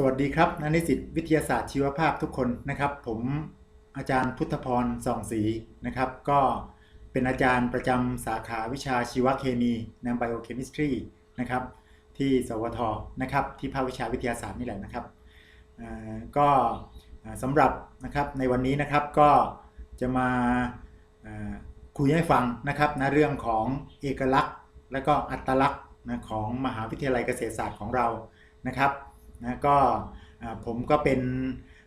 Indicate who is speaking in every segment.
Speaker 1: สวัสดีครับนักนิสิตวิทยาศาสตร์ชีวภาพทุกคนนะครับ ผมอาจารย์พุทธพรส่องศรีนะครับ ก็เป็นอาจารย์ประจำสาขาวิชาชีวเคมีในไบโอเคมิสตรีนะครับ ที่สวทนะครับ ที่ภาควิชาวิทยาศาสตร์นี่แหละนะครับก็สำหรับนะครับในวันนี้นะครับก็จะมาคุยให้ฟังนะครับนะเรื่องของเอกลักษณ์ และก็อัตลักษณ์ของมหาวิทยาลัยเกษตรศาสตร์ของเรานะครับ นะก็ผมก็เป็น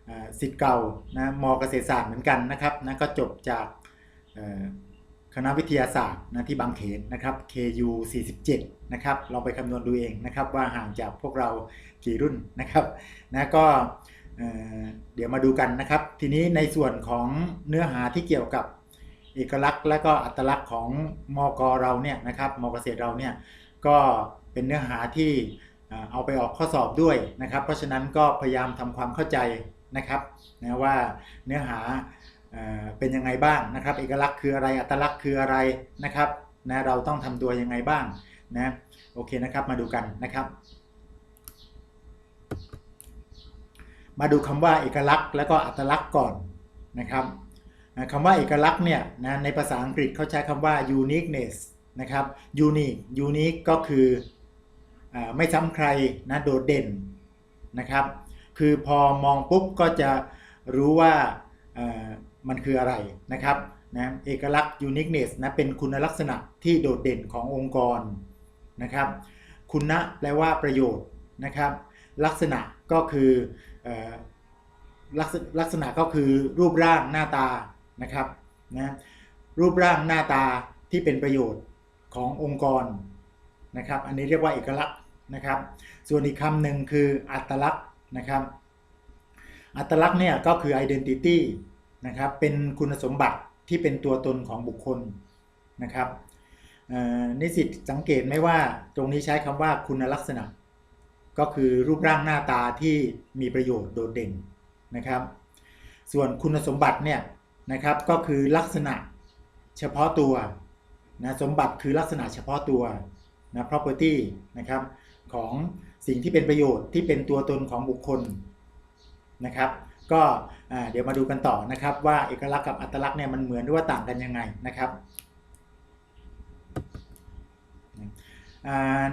Speaker 1: อ่าศิษย์เก่านะมเกษตรศาสตร์เหมือนกันนะครับนะก็จบจากคณะวิทยาศาสตร์นะที่บางเขนนะครับ KU 47นะครับลองไปคำนวณดูเองนะครับว่าห่างจากพวกเรากี่รุ่นนะครับนะก็เอ่อเดี๋ยวมาดูกันนะครับ ทีนี้ในส่วนของเนื้อหาที่เกี่ยวกับเอกลักษณ์และก็อัตลักษณ์ของมกเราเนี่ยนะครับมเกษตรเราเนี่ยก็เป็นเนื้อหาที่ เอาไปออกข้อสอบด้วยนะครับ เพราะฉะนั้นก็พยายามทำความเข้าใจนะครับนะว่าเนื้อหาเอเป็นยังไงบ้างนะครับ เอกลักษณ์คืออะไรอัตลักษณ์คืออะไรนะครับนะเราต้องทำตัวยังไงบ้างนะโอเคนะครับมาดูกันนะครับ มาดูคำว่าเอกลักษณ์และก็อัตลักษณ์ก่อนนะครับนะคำว่าเอกลักษณ์เนี่ยนะในภาษาอังกฤษเขาใช้คำว่า uniqueness นะครับ unique unique ก็คือ ไม่ซ้ำใครนะโดดเด่นนะครับ คือพอมองปุ๊บก็จะรู้ว่ามันคืออะไรนะครับนะเอกลักษณ์ uniqueness นะเป็นคุณลักษณะที่โดดเด่นขององค์กรนะครับ คุณะแปลว่าประโยชน์นะครับ ลักษณะก็คือเอ่อลักษลักษณะก็คือรูปร่างหน้าตานะครับนะรูปร่างหน้าตาที่เป็นประโยชน์ขององค์กรนะครับ อันนี้เรียกว่าเอกลักษณ์ นะครับ ส่วนอีกคำหนึ่งคืออัตลักษณ์นะครับ อัตลักษณ์เนี่ยก็คือ identity นะครับ เป็นคุณสมบัติที่เป็นตัวตนของบุคคลนะครับนิสิตสังเกตไหมว่าตรงนี้ใช้คำว่าคุณลักษณะ ก็คือรูปร่างหน้าตาที่มีประโยชน์โดดเด่นนะครับ ส่วนคุณสมบัติเนี่ยนะครับก็คือลักษณะเฉพาะตัวนะสมบัติคือลักษณะเฉพาะตัวนะ property นะครับ ของสิ่งที่เป็นประโยชน์ที่เป็นตัวตนของบุคคลนะครับ ก็เดี๋ยวมาดูกันต่อนะครับ ว่าเอกลักษณ์กับอัตลักษณ์เนี่ยมันเหมือนหรือว่าต่างกันยังไงนะครับ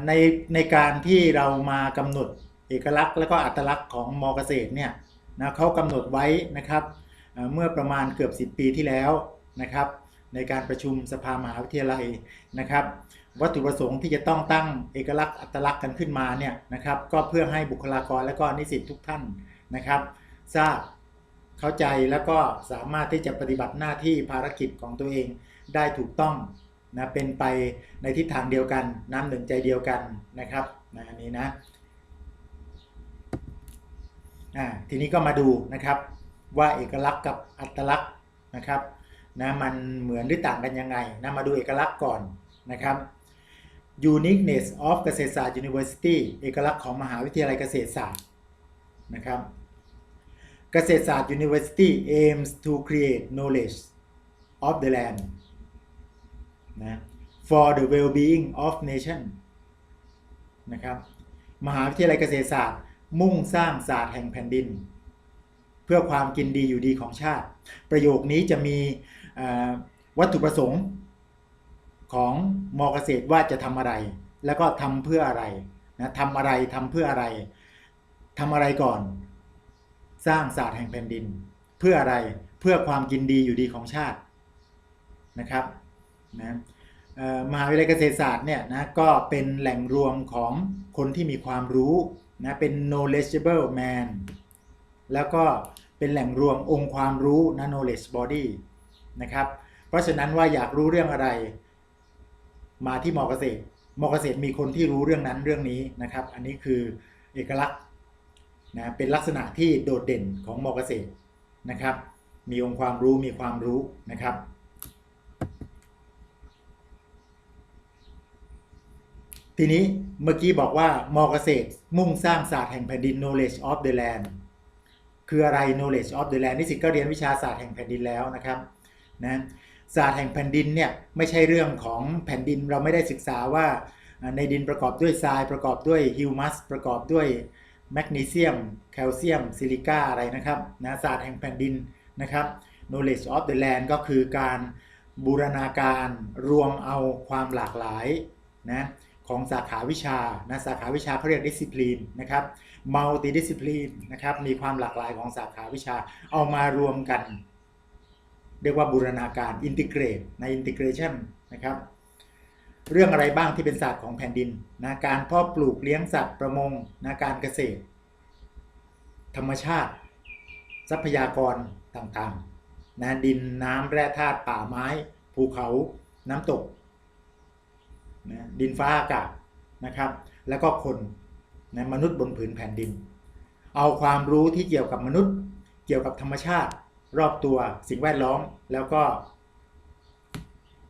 Speaker 1: ในในการที่เรามากำหนดเอกลักษณ์และก็อัตลักษณ์ของมอเกษตรเนี่ยนะเขากำหนดไว้นะครับเอ่อเมื่อประมาณเกือบ 10 ปีที่แล้วนะครับ ในการประชุมสภามหาวิทยาลัยนะครับ วัตถุประสงค์ที่จะต้องตั้งเอกลักษณ์อัตลักษณ์กันขึ้นมาเนี่ยนะครับก็เพื่อให้บุคลากรและก็นิสิตทุกท่านนะครับทราบเข้าใจแล้วก็สามารถที่จะปฏิบัติหน้าที่ภารกิจของตัวเองได้ถูกต้องนะเป็นไปในทิศทางเดียวกันน้ำหนึ่งใจเดียวกันนะครับนะอันนี้นะอ่าทีนี้ก็มาดูนะครับว่าเอกลักษณ์กับอัตลักษณ์นะครับนะมันเหมือนหรือต่างกันยังไงนะมาดูเอกลักษณ์ก่อนนะครับ uniqueness of เกษตรศาสตร์ University เอกลักษณ์ของมหาวิทยาลัยเกษตรศาสตร์นะครับเกษตรศาสตร์ University aims to create knowledge of the land นะ for the well-being of nation นะครับมหาวิทยาลัยเกษตรศาสตร์ มุ่งสร้างศาสตร์แห่งแผ่นดิน เพื่อความกินดีอยู่ดีของชาติ ประโยคนี้จะมีวัตถุประสงค์ ของมอเกษตรว่าจะทำอะไร แล้วก็ทำเพื่ออะไรนะทำอะไรทำเพื่ออะไรทำอะไรก่อน สร้างศาสตร์แห่งแผ่นดิน เพื่ออะไรเพื่อความกินดีอยู่ดีของชาตินะครับนะมหาวิทยาลัยเกษตรศาสตร์เนี่ยนะก็เป็นแหล่งรวมของคนที่มีความรู้นะเป็น knowledgeable man แล้วก็เป็นแหล่งรวมองค์ความรู้นะ knowledge body นะครับ เพราะฉะนั้นว่าอยากรู้เรื่องอะไร มาที่มอเกษตรมอเกษตรมีคนที่รู้เรื่องนั้นเรื่องนี้นะครับ อันนี้คือเอกลักษณ์นะเป็นลักษณะที่โดดเด่นของมอเกษตรนะครับ มีองค์ความรู้มีความรู้นะครับ ทีนี้เมื่อกี้บอกว่ามอเกษตรมุ่งสร้างศาสตร์แห่งแผ่นดิน knowledge of the land คืออะไร knowledge of the land นิสิตก็เรียนวิชาศาสตร์แห่งแผ่นดินแล้วนะครับนะ ศาสตร์แห่งแผ่นดินเนี่ยไม่ใช่เรื่องของแผ่นดินเราไม่ได้ศึกษาว่าในดินประกอบด้วยทรายประกอบด้วยฮิวมัสประกอบด้วยแมกนีเซียมแคลเซียมซิลิก้าอะไรนะครับนะศาสตร์แห่งแผ่นดินนะครับ knowledge of the land ก็คือการบูรณาการรวมเอาความหลากหลายนะของสาขาวิชานะสาขาวิชาเขาเรียก discipline นะครับ multi discipline นะครับมีความหลากหลายของสาขาวิชาเอามารวมกัน เรียกว่าบูรณาการ integrate ใน integration นะครับ เรื่องอะไรบ้างที่เป็นศาสตร์ของแผ่นดินนะการเพาะปลูกเลี้ยงสัตว์ประมงนะการเกษตร ธรรมชาติ ทรัพยากรต่างๆนะดินน้ำแร่ธาตุป่าไม้ ภูเขาน้ำตกนะดินฟ้าอากาศนะครับ แล้วก็คนนะมนุษย์บนผืนแผ่นดิน เอาความรู้ที่เกี่ยวกับมนุษย์ เกี่ยวกับธรรมชาติ รอบตัวสิ่งแวดล้อม แล้วก็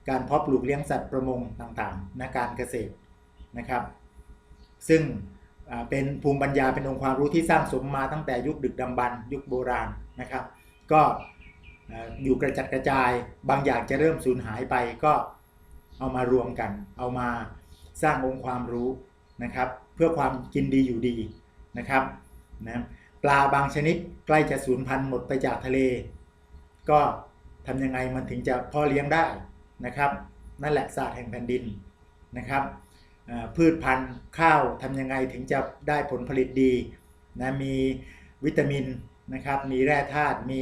Speaker 1: การเพาะปลูกเลี้ยงสัตว์ประมงต่างๆนะการเกษตรนะครับ ซึ่งเป็นภูมิปัญญาเป็นองค์ความรู้ที่สร้างสมมาตั้งแต่ยุคดึกดำบรรยุคโบราณนะครับ ก็อยู่กระจัดกระจายบางอย่างจะเริ่มสูญหายไปก็เอามารวมกัน เอามาสร้างองค์ความรู้นะครับ เพื่อความกินดีอยู่ดีนะครับนะ ปลาบางชนิดใกล้จะสูญพันธุ์หมดไปจากทะเล ก็ทำยังไงมันถึงจะพ่อเลี้ยงได้นะครับ นั่นแหละศาสตร์แห่งแผ่นดินนะครับพืชพันธุ์ข้าวทำยังไงถึงจะได้ผลผลิตดีนะมีวิตามินนะครับมีแร่ธาตุมี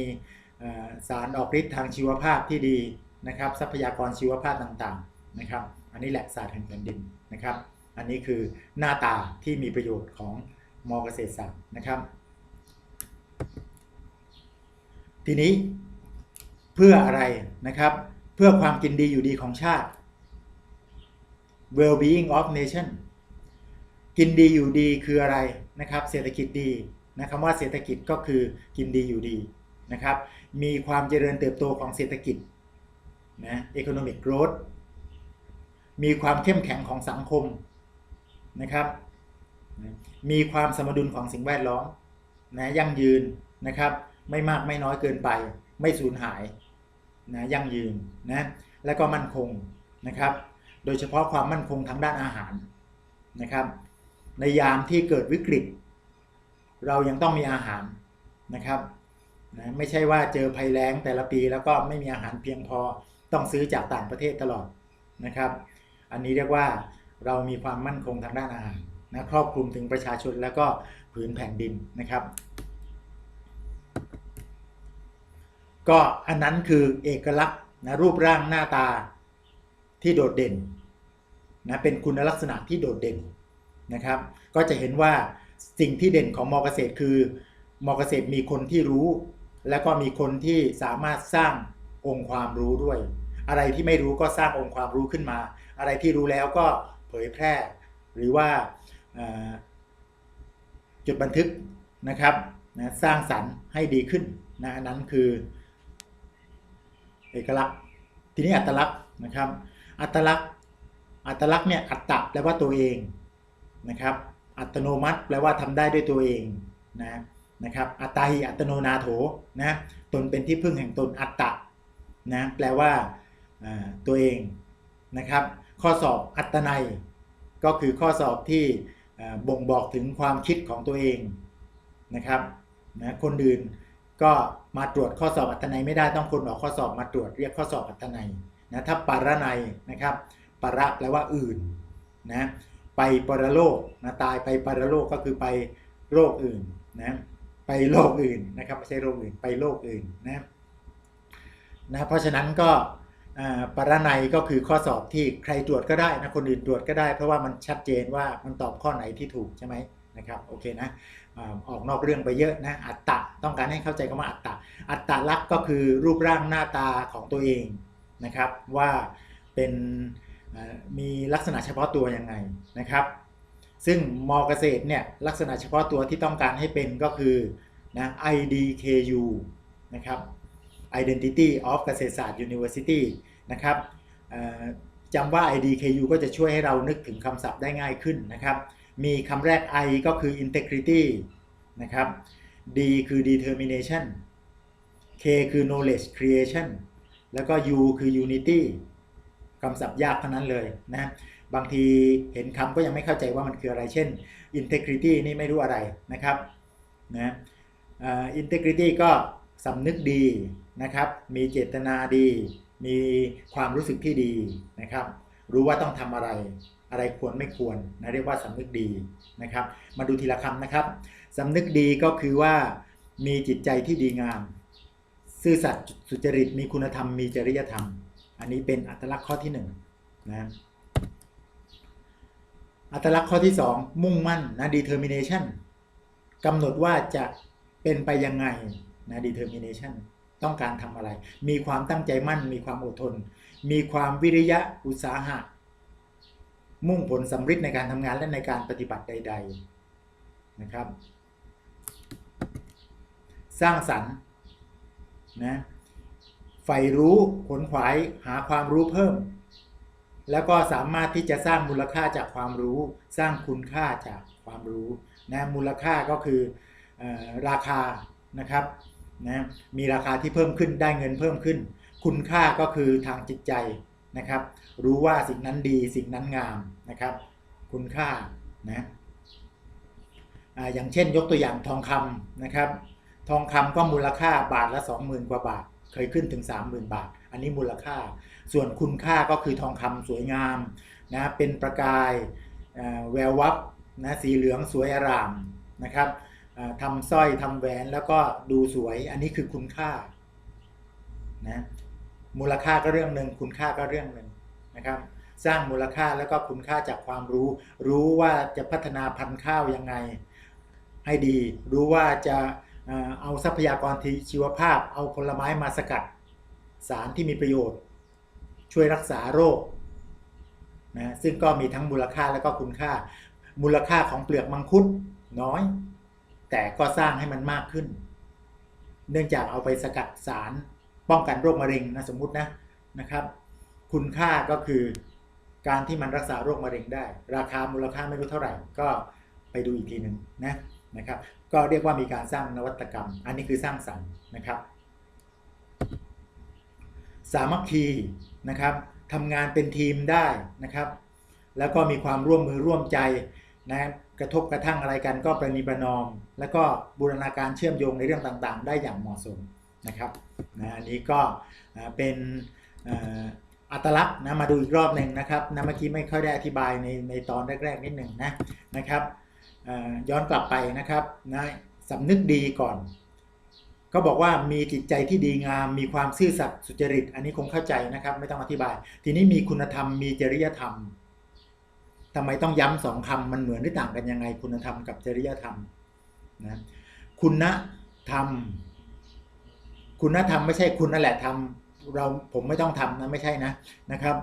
Speaker 1: สารออกฤทธิ์ทางชีวภาพที่ดีนะครับ ทรัพยากรชีวภาพต่างๆนะครับ อันนี้แหละศาสตร์แห่งแผ่นดินนะครับ อันนี้คือหน้าตาที่มีประโยชน์ของมอเกษตรศาสตร์นะครับ ทีนี้เพื่ออะไรนะครับ เพื่อความกินดีอยู่ดีของชาติ well-being of nation กินดีอยู่ดีคืออะไรนะครับ เศรษฐกิจดีนะคำว่าเศรษฐกิจก็คือกินดีอยู่ดีนะครับ มีความเจริญเติบโตของเศรษฐกิจนะ economic growth มีความเข้มแข็งของสังคมนะครับ มีความสมดุลของสิ่งแวดล้อม นะยั่งยืนนะครับ ไม่มากไม่น้อยเกินไป ไม่สูญหายนะยั่งยืนนะและก็มั่นคงนะครับ โดยเฉพาะความมั่นคงทางด้านอาหารนะครับ ในยามที่เกิดวิกฤต เรายังต้องมีอาหารนะครับนะไม่ใช่ว่าเจอภัยแล้งแต่ละปีแล้วก็ไม่มีอาหารเพียงพอต้องซื้อจากต่างประเทศตลอดนะครับ อันนี้เรียกว่าเรามีความมั่นคงทางด้านอาหารนะครอบคลุมถึงประชาชนแล้วก็ผืนแผ่นดินนะครับ ก็อันนั้นคือเอกลักษณ์นะรูปร่างหน้าตาที่โดดเด่นนะเป็นคุณลักษณะที่โดดเด่นนะครับ ก็จะเห็นว่าสิ่งที่เด่นของมอเกษตรคือมอเกษตรมีคนที่รู้ และก็มีคนที่สามารถสร้างองค์ความรู้ด้วย อะไรที่ไม่รู้ก็สร้างองค์ความรู้ขึ้นมา อะไรที่รู้แล้วก็เผยแพร่ หรือว่า จดบันทึกนะครับนะสร้างสรรค์ให้ดีขึ้นนะนั้นคือเอกลักษณ์ทีนี้อัตลักษณ์นะครับ อัตลักษณ์อัตลักษณ์เนี่ยอัตตะแปลว่าตัวเองนะครับ อัตโนมัติแปลว่าทำได้ด้วยตัวเองนะนะครับอัตตาหิอัตโนนาโถนะตนเป็นที่พึ่งแห่งตนอัตตะนะแปลว่าตัวเองนะครับ ข้อสอบอัตนัยก็คือข้อสอบที่ บ่งบอกถึงความคิดของตัวเองนะครับนะคนอื่นก็มาตรวจข้อสอบอัตนัยไม่ได้ต้องคนออกข้อสอบมาตรวจเรียกข้อสอบอัตนัยนะถ้าปาระนัยนะครับปาระแปลว่าอื่นนะไปปรโลกนะตายไปปรโลกก็คือไปโรคอื่นนะไปโลกอื่นนะครับไม่ใช่โรคอื่นไปโลกอื่นนะนะเพราะฉะนั้นก็ ปรนัยก็คือข้อสอบที่ใครตรวจก็ได้นะคนอื่นตรวจก็ได้ เพราะว่ามันชัดเจนว่ามันตอบข้อไหนที่ถูกใช่ไหมนะครับโอเคนะออกนอกเรื่องไปเยอะนะอัตตะต้องการให้เข้าใจคำว่าอัตตะอัตตลักษณ์ก็คือรูปร่างหน้าตาของตัวเองนะครับว่าเป็นมีลักษณะเฉพาะตัวยังไงนะครับ ซึ่งมอเกษตรเนี่ยลักษณะเฉพาะตัวที่ต้องการให้เป็นก็คือนะ IDKU นะครับ Identity of เกษตรศาสตร์ University นะครับจำว่า IDKU ก็จะช่วยให้เรานึกถึงคำศัพท์ได้ง่ายขึ้นนะครับ มีคำแรก I ก็คือ integrity นะครับ D คือ determination K คือ knowledge creation แล้วก็ U คือ unity คำศัพท์ยากเทั้งนั้นเลยนะบางทีเห็นคำก็ยังไม่เข้าใจว่ามันคืออะไร เช่น integrity นี่ไม่รู้อะไรนะครับนะ integrity ก็สำนึกดี นะครับ มีเจตนาดี มีความรู้สึกที่ดีนะครับ รู้ว่าต้องทำอะไร อะไรควรไม่ควรนะเรียกว่าสำนึกดีนะครับ มาดูทีละคำนะครับสำนึกดีก็คือว่ามีจิตใจที่ดีงาม ซื่อสัตย์สุจริต มีคุณธรรม มีจริยธรรม อันนี้เป็นอัตลักษณ์ข้อที่หนึ่งนะอัตลักษณ์ข้อที่สองมุ่งมั่นนะ determination กำหนดว่าจะเป็นไปยังไงนะ determination ต้องการทำอะไร มีความตั้งใจมั่น มีความอดทน มีความวิริยะอุตสาหะ มุ่งผลสำเร็จในการทำงานและในการปฏิบัติใด ๆนะครับ สร้างสรรค์นะใฝ่รู้ขนขวายหาความรู้เพิ่ม แล้วก็สามารถที่จะสร้างมูลค่าจากความรู้ สร้างคุณค่าจากความรู้นะมูลค่าก็คือออราคานะครับ นะมีราคาที่เพิ่มขึ้นได้เงินเพิ่มขึ้น คุณค่าก็คือทางจิตใจนะครับ รู้ว่าสิ่งนั้นดีสิ่งนั้นงามนะครับ คุณค่านะอย่างเช่นยกตัวอย่างทองคำนะครับ ทองคำก็มูลค่าบาทละ 20,000 กว่าบาท เคยขึ้นถึง 30,000 บาท อันนี้มูลค่า ส่วนคุณค่าก็คือทองคำสวยงามนะเป็นประกายแวววับนะสีเหลืองสวยอร่ามนะครับ ทำสร้อยทำแหวนแล้วก็ดูสวย อันนี้คือคุณค่านะมูลค่าก็เรื่องหนึ่งคุณค่าก็เรื่องหนึ่งนะครับ สร้างมูลค่าแล้วก็คุณค่าจากความรู้ รู้ว่าจะพัฒนาพันธุ์ข้าวยังไง ให้ดี รู้ว่าจะเอาทรัพยากรที่ชีวภาพ เอาผลไม้มาสกัด สารที่มีประโยชน์ ช่วยรักษาโรคนะซึ่งก็มีทั้งมูลค่าและก็คุณค่า มูลค่าของเปลือกมังคุดน้อย แต่ก็สร้างให้มันมากขึ้น เนื่องจากเอาไปสกัดสารป้องกันโรคมะเร็งนะสมมุตินะนะครับ คุณค่าก็คือการที่มันรักษาโรคมะเร็งได้ ราคามูลค่าไม่รู้เท่าไหร่ ก็ไปดูอีกทีหนึ่งนะนะครับ ก็เรียกว่ามีการสร้างนวัตกรรม อันนี้คือสร้างสรรค์นะครับ สามัคคีนะครับทำงานเป็นทีมได้นะครับ แล้วก็มีความร่วมมือร่วมใจ นะกระทบกระทั่งอะไรกันก็ประนีประนอม แล้วก็บูรณาการเชื่อมโยงในเรื่องต่างๆ ได้อย่างเหมาะสมนะครับนะอันนี้ก็เป็นอัตลักษณ์นะมาดูอีกรอบหนึ่งนะครับนะเมื่อกี้ไม่ค่อยได้อธิบายในในตอนแรกๆนิดหนึ่งนะนะครับย้อนกลับไปนะครับนะสำนึกดีก่อน ก็บอกว่ามีจิตใจที่ดีงาม มีความซื่อสัตย์สุจริต อันนี้คงเข้าใจนะครับ ไม่ต้องอธิบาย ทีนี้มีคุณธรรมมีจริยธรรม ทำไมต้องย้ำสองคำมันเหมือนหรือต่างกันยังไง คุณธรรมกับจริยธรรมนะคุณธรรม คุณธรรมไม่ใช่คุณนั่นแหละทำเราผมไม่ต้องทำนะไม่ใช่นะนะครับ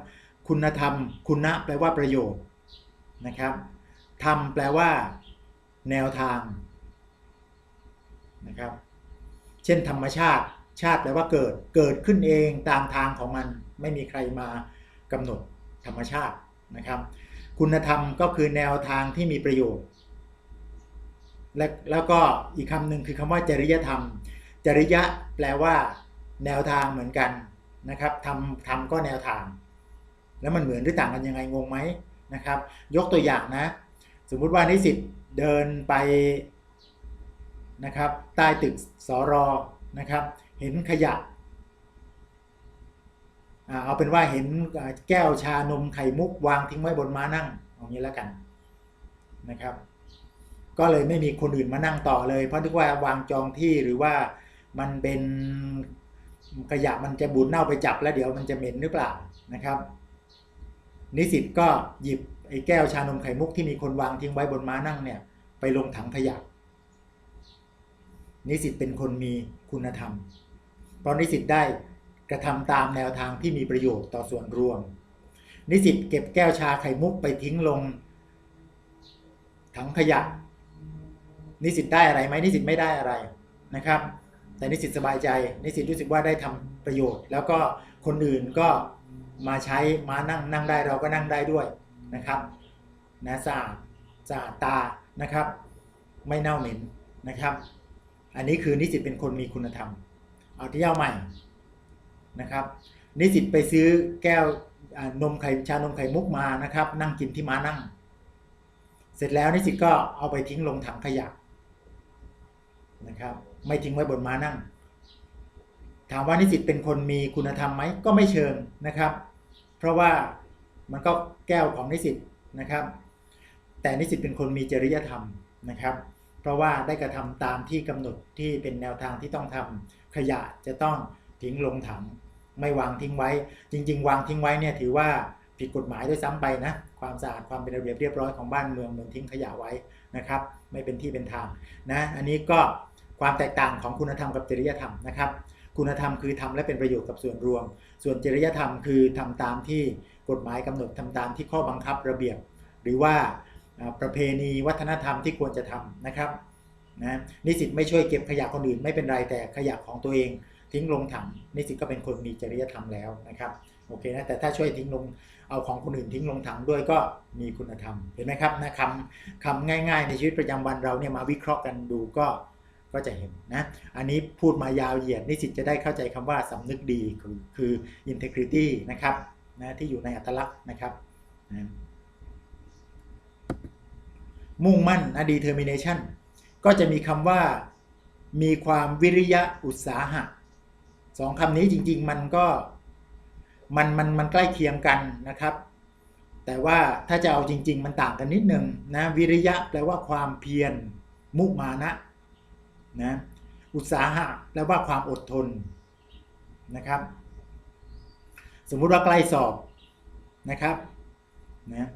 Speaker 1: คุณธรรม คุณะแปลว่าประโยชน์นะครับธรรมแปลว่า แนวทางนะครับ เช่นธรรมชาติ ชาติแปลว่าเกิด เกิดขึ้นเองตามทางของมัน ไม่มีใครมากำหนดธรรมชาตินะครับ คุณธรรมก็คือแนวทางที่มีประโยชน์ และแล้วก็อีกคำหนึ่งคือคำว่าจริยธรรม จริยะแปลว่า แนวทางเหมือนกันนะครับทำทำก็แนวทาง แล้วมันเหมือนหรือต่างกันยังไงงงไหมนะครับ ยกตัวอย่างนะ สมมุติว่านิสิตเดินไปนะครับ ใต้ตึกสอรอนะครับ เห็นขยะ เอาเป็นว่าเห็นแก้วชานมไข่มุกวางทิ้งไว้บนม้านั่งเอางี้แล้วกันนะครับ ก็เลยไม่มีคนอื่นมานั่งต่อเลย เพราะนึกว่าวางจองที่หรือว่ามันเป็นขยะมันจะบูดเน่าไปจับแล้วเดี๋ยวมันจะเหม็นหรือเปล่านะครับ นิสิตก็หยิบไอ้แก้วชานมไข่มุกที่มีคนวางทิ้งไว้บนม้านั่งเนี่ย ไปลงถังขยะนิสิตเป็นคนมีคุณธรรม เพราะนิสิตได้ กระทำตามแนวทางที่มีประโยชน์ต่อส่วนรวม นิสิตเก็บแก้วชาไข่มุกไปทิ้งลงถังขยะ นิสิตได้อะไรไหมนิสิตไม่ได้อะไรนะครับ แต่นิสิตสบายใจ นิสิตรู้สึกว่าได้ทำประโยชน์ แล้วก็คนอื่นก็มาใช้มานั่งนั่งได้เราก็นั่งได้ด้วยนะครับนะสะอาดสะอาดตานะครับ ไม่เน่าเหม็นนะครับ อันนี้คือนิสิตเป็นคนมีคุณธรรม เอาที่เย้าใหม่ นะครับนิสิตไปซื้อแก้วนมไข่ชานมไข่มุกมานะครับ นั่งกินที่ม้านั่ง เสร็จแล้วนิสิตก็เอาไปทิ้งลงถังขยะนะครับ ไม่ทิ้งไว้บนม้านั่ง ถามว่านิสิตเป็นคนมีคุณธรรมไหมก็ไม่เชิงนะครับ เพราะว่ามันก็แก้วของนิสิตนะครับ แต่นิสิตเป็นคนมีจริยธรรมนะครับ เพราะว่าได้กระทำตามที่กำหนดที่เป็นแนวทางที่ต้องทำขยะจะต้องทิ้งลงถัง ไม่วางทิ้งไว้ จริง ๆ วางทิ้งไว้เนี่ยถือว่าผิดกฎหมายด้วยซ้ำไปนะ ความสะอาดความเป็นระเบียบเรียบร้อยของบ้านเมืองเหมือนทิ้งขยะไว้นะครับ ไม่เป็นที่เป็นทางนะอันนี้ก็ความแตกต่างของคุณธรรมกับจริยธรรมนะครับ คุณธรรมคือทำและเป็นประโยชน์กับส่วนรวม ส่วนจริยธรรมคือทำตามที่กฎหมายกำหนดทำตามที่ข้อบังคับระเบียบ หรือว่าประเพณีวัฒนธรรมที่ควรจะทำนะครับนะนิสิตไม่ช่วยเก็บขยะคนอื่นไม่เป็นไรแต่ขยะของตัวเอง ทิ้งลงถังนิสิตก็เป็นคนมีจริยธรรมแล้วนะครับโอเคนะแต่ถ้าช่วยทิ้งลงเอาของคนอื่นทิ้งลงถังด้วยก็มีคุณธรรมเห็นไหมครับนะคำคำง่าย ๆ ในชีวิตประจำวันเราเนี่ยมาวิเคราะห์กันดูก็ก็จะเห็นนะอันนี้พูดมายาวเหยียดนิสิตจะได้เข้าใจคำว่าสำนึกดีคือคือ integrity นะครับนะที่อยู่ในอัตลักษณ์นะครับนะมุ่งมั่นนะ determination ก็จะมีคำว่ามีความวิริยะอุตสาหะ สองคำนี้จริง ๆ มันก็มันมันมันใกล้เคียงกันนะครับ แต่ว่าถ้าจะเอาจริง ๆ มันต่างกันนิดนึงนะวิริยะแปลว่าความเพียรมุมานะนะอุตสาหะแปลว่าความอดทนนะครับ สมมุติว่าใกล้สอบนะครับนะ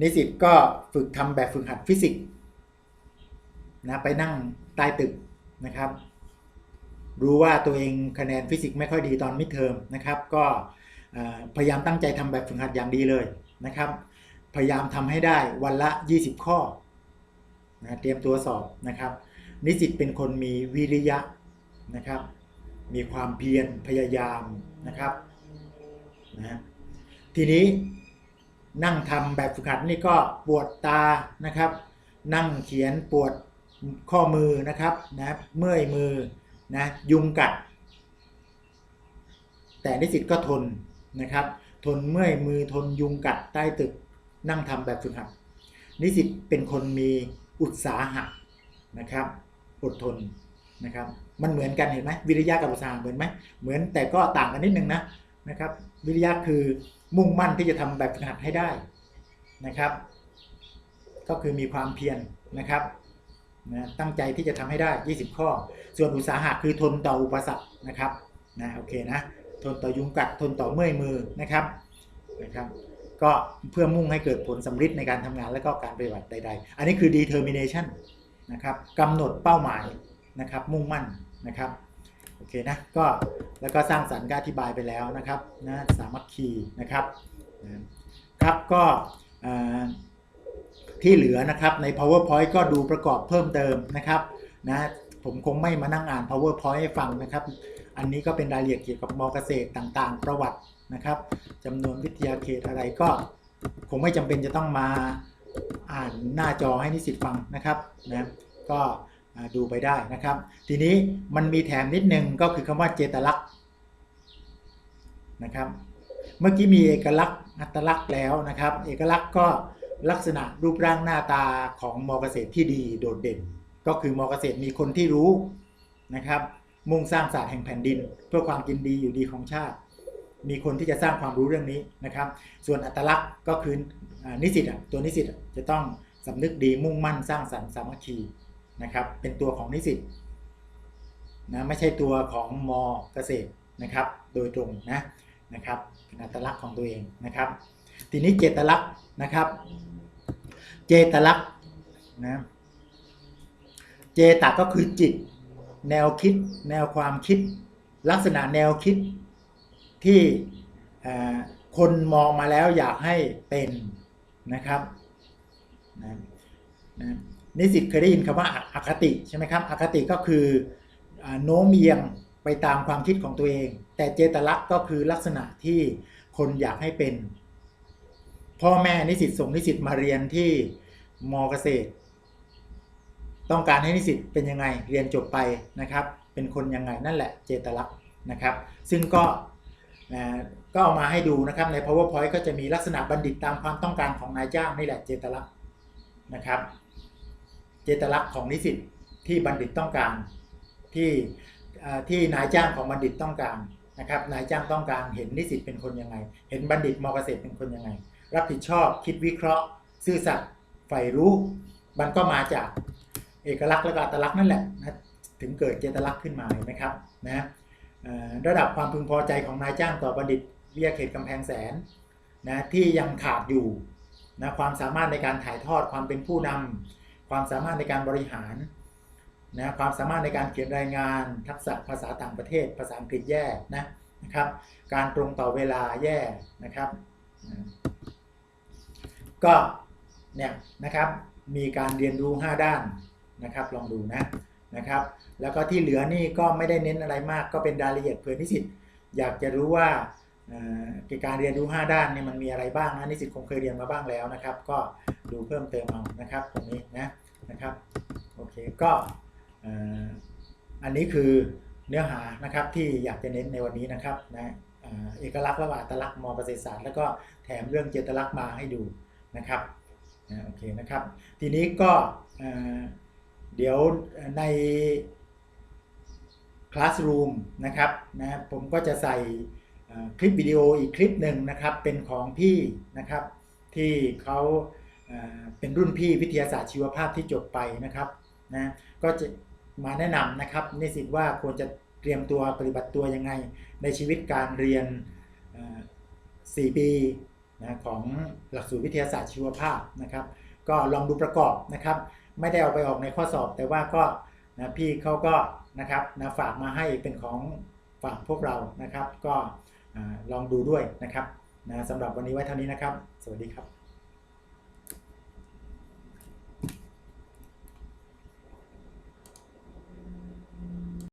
Speaker 1: นิสิตก็ฝึกทำแบบฝึกหัดฟิสิกส์นะไปนั่งใต้ตึกนะครับ รู้ว่าตัวเองคะแนนฟิสิกส์ไม่ค่อยดีตอนมิดเทอมนะครับ ก็พยายามตั้งใจทำแบบฝึกหัดอย่างดีเลยนะครับ พยายามทำให้ได้วันละ 20 ข้อนะเตรียมตัวสอบนะครับ นิสิตเป็นคนมีวิริยะนะครับ มีความเพียรพยายามนะครับนะทีนี้นั่งทำแบบฝึกหัดนี่ก็ปวดตานะครับ นั่งเขียนปวดข้อมือนะครับนะเมื่อยมือ นะยุงกัด แต่นิสิตก็ทนนะครับ ทนเมื่อยมือทนยุงกัดใต้ตึกนั่งทำแบบฝึกหัด นิสิตเป็นคนมีอุตสาหะนะครับอดทนนะครับมันเหมือนกันเห็นไหมวิริยะกับอุตสาหะเหมือนไหมเหมือนแต่ก็ต่างกันนิดนึงนะนะครับวิริยะคือมุ่งมั่นที่จะทำแบบฝึกหัดให้ได้นะครับ ก็คือมีความเพียรนะครับ นะตั้งใจที่จะทำให้ได้ 20 ข้อ ส่วนอุตสาหะคือทนต่ออุปสรรคนะครับนะโอเคนะทนต่อยุงกัดทนต่อเมื่อยมือนะครับนะครับ ก็เพื่อมุ่งให้เกิดผลสำฤทธิ์ในการทำงานและก็การปฏิบัติใด ๆ อันนี้คือ determination นะครับกำหนดเป้าหมายนะครับ มุ่งมั่นนะครับโอเคนะก็แล้วก็สร้างสรรค์ก็อธิบายไปแล้วนะครับนะสามัคคีนะครับนะครับก็อ่า ที่เหลือนะครับใน powerpoint ก็ดูประกอบเพิ่มเติมนะครับนะผมคงไม่มานั่งอ่าน powerpoint ให้ฟังนะครับ อันนี้ก็เป็นรายละเอียดเกี่ยวกับมอเกษตรต่างๆ ประวัตินะครับจำนวนวิทยาเขตอะไรก็ คงไม่จำเป็นจะต้องมาอ่านหน้าจอให้นิสิตฟังนะครับนะก็ดูไปได้นะครับ ทีนี้มันมีแถมนิดนึงก็คือคำว่าเจตลักษณ์นะครับ เมื่อกี้มีเอกลักษณ์อัตลักษณ์แล้วนะครับ เอกลักษณ์ก็ ลักษณะรูปร่างหน้าตาของมอเกษตรที่ดีโดดเด่น ก็คือมอเกษตรมีคนที่รู้นะครับ มุ่งสร้างศาสตร์แห่งแผ่นดิน เพื่อความกินดีอยู่ดีของชาติ มีคนที่จะสร้างความรู้เรื่องนี้นะครับ ส่วนอัตลักษณ์ก็คืออนิสิตอะตัวนิสิตจะต้องสำนึกดีมุ่งมั่นสร้างสรรค์สามัคคีนะครับเป็นตัวของนิสิตนะไม่ใช่ตัวของมอเกษตรนะครับ โดยตรงนะนะครับเป็นอัตลักษณ์ของตัวเองนะครับ ทีนี้เจตลักษณ์นะครับ เจตลักษณ์นะเจตก็คือจิต แนวคิด แนวความคิด ลักษณะแนวคิดที่คนมองมาแล้วอยากให้เป็นนะครับนะนะนิสิตเคยได้ยินคำว่าออคติใช่ไหมครับอคติก็คืออโน้มเอียงไปตามความคิดของตัวเอง แต่เจตลักษณ์ก็คือลักษณะที่คนอยากให้เป็น พ่อแม่นิสิตส่งนิสิตมาเรียนที่มเกษตร ต้องการให้นิสิตเป็นยังไงเรียนจบไปนะครับ เป็นคนยังไงนั่นแหละเจตลักษณ์นะครับ ซึ่งก็ก็เอามาให้ดูนะครับใน powerpoint ก็จะมีลักษณะบัณฑิตตามความต้องการของนายจ้างนี่แหละเจตลักษณ์นะครับ เจตลักษณ์ของนิสิตที่บัณฑิตต้องการที่ที่นายจ้างของบัณฑิตต้องการนะครับ นายจ้างต้องการเห็นนิสิตเป็นคนยังไง เห็นบัณฑิตมเกษตรเป็นคนยังไง รับผิดชอบคิดวิเคราะห์ ซื่อสัตย์ใฝ่รู้ มันก็มาจากเอกลักษณ์และอัตลักษณ์นั่นแหละนะถึงเกิดเจตลักษณ์ขึ้นมาเห็นไหมครับนะระดับความพึงพอใจของนายจ้างต่อบัณฑิตวิทยาเขตกำแพงแสนนะที่ยังขาดอยู่นะความสามารถในการถ่ายทอดความเป็นผู้นำความสามารถในการบริหารนะความสามารถในการเขียนรายงาน ทักษะภาษาต่างประเทศ ภาษาอังกฤษแย่นะนะครับ การตรงต่อเวลาแย่นะครับนะ ก็เนี่ยนะครับมีการเรียนรู้ 5 ด้านนะครับลองดูนะนะครับ แล้วก็ที่เหลือนี่ก็ไม่ได้เน้นอะไรมาก ก็เป็นรายละเอียดเผื่อนิสิตอยากจะรู้ว่าการเรียนรู้ 5 ด้านเนี่ยมันมีอะไรบ้างนะนิสิตคงเคยเรียนมาบ้างแล้วนะครับ ก็ดูเพิ่มเติมเอานะครับตรงนี้นะนะครับโอเคก็อันนี้คือเนื้อหานะครับที่อยากจะเน้นในวันนี้นะครับนะเอกลักษณ์ระหว่างอัตลักษณ์มเกษตรศาสตร์แล้วก็แถมเรื่องเจตลักษณ์มาให้ดู นะครับโอเคนะครับ ทีนี้ก็เดี๋ยวใน Classroom นะครับนะผมก็จะใส่คลิปวิดีโออีกคลิปหนึ่งนะครับเป็นของพี่นะครับ ที่เขาเป็นรุ่นพี่วิทยาศาสตร์ชีวภาพที่จบไปนะครับนะก็จะมาแนะนำนะครับนิสิตว่าควรจะเตรียมตัวปฏิบัติตัวยังไง ในชีวิตการเรียนเอ่อ4ปี นะของหลักสูตรวิทยาศาสตร์ชีวภาพนะครับ ก็ลองดูประกอบนะครับ ไม่ได้เอาไปออกในข้อสอบ แต่ว่าก็นะพี่เขาก็นะครับนะฝากมาให้เป็นของฝากพวกเรานะครับ ก็ลองดูด้วยนะครับนะสำหรับวันนี้ไว้เท่านี้นะครับ สวัสดีครับ